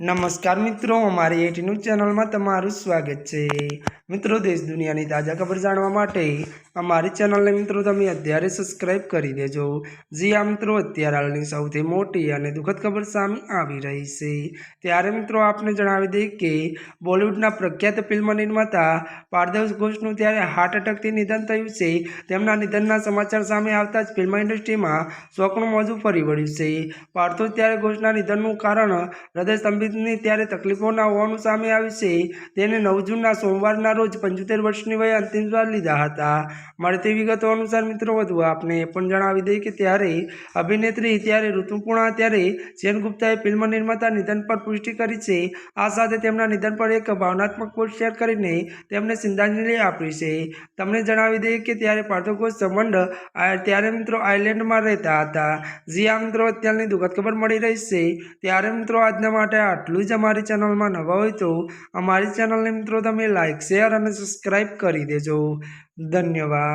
નમસ્કાર મિત્રો, અમારી એટી ન્યૂઝ ચેનલમાં તમારું સ્વાગત છે. મિત્રો, દેશ દુનિયાની તાજા ખબર જાણવા માટે અમારી ચેનલને મિત્રો તમે અત્યારે સબસ્ક્રાઈબ કરી દેજો. જી આ મિત્રો, અત્યારે હાલની સૌથી મોટી અને દુઃખદ ખબર સામે આવી રહી છે. ત્યારે મિત્રો આપને જણાવી દઈએ કે બોલિવૂડના પ્રખ્યાત ફિલ્મ નિર્માતા પારદેવ ઘોષનું ત્યારે હાર્ટ એટેકથી નિધન થયું છે. તેમના નિધનના સમાચાર સામે આવતા જ ફિલ્મ ઇન્ડસ્ટ્રીમાં શોકનું મોજું ફરી વળ્યું છે. પાર્થો ત્યારે ઘોષના નિધનનું કારણ હૃદય સ્તંભિતની ત્યારે તકલીફોના હોવાનું સામે આવ્યું છે. તેને નવ જૂનના સોમવારના રોજ પંચોતેર વર્ષની વયે અંતિમ શ્વાસ લીધા હતા. મળતી વિગતો અનુસાર મિત્રો વધુ આપને એ પણ જણાવી દઈએ કે ત્યારે અભિનેત્રી ત્યારે ઋતુપૂર્ણા ત્યારે સેન ગુપ્તાએ ફિલ્મ નિર્માતા નિધન પર પુષ્ટિ કરી છે. આ સાથે તેમના નિધન પર એક ભાવનાત્મક પોસ્ટ શેર કરીને તેમને શ્રદ્ધાંજલિ આપી છે. તમને જણાવી દઈએ કે ત્યારે પાર્થોઘોષ સંબંધ ત્યારે મિત્રો આઇલેન્ડમાં રહેતા હતા. જી આ મિત્રો અત્યારની દુઃખદ ખબર મળી રહી છે. ત્યારે મિત્રો આજના માટે આટલું જ અમારી ચેનલમાં નવા હોય તો અમારી ચેનલને મિત્રો તમે લાઇક શેર અને સબસ્ક્રાઈબ કરી દેજો. ધન્યવાદ.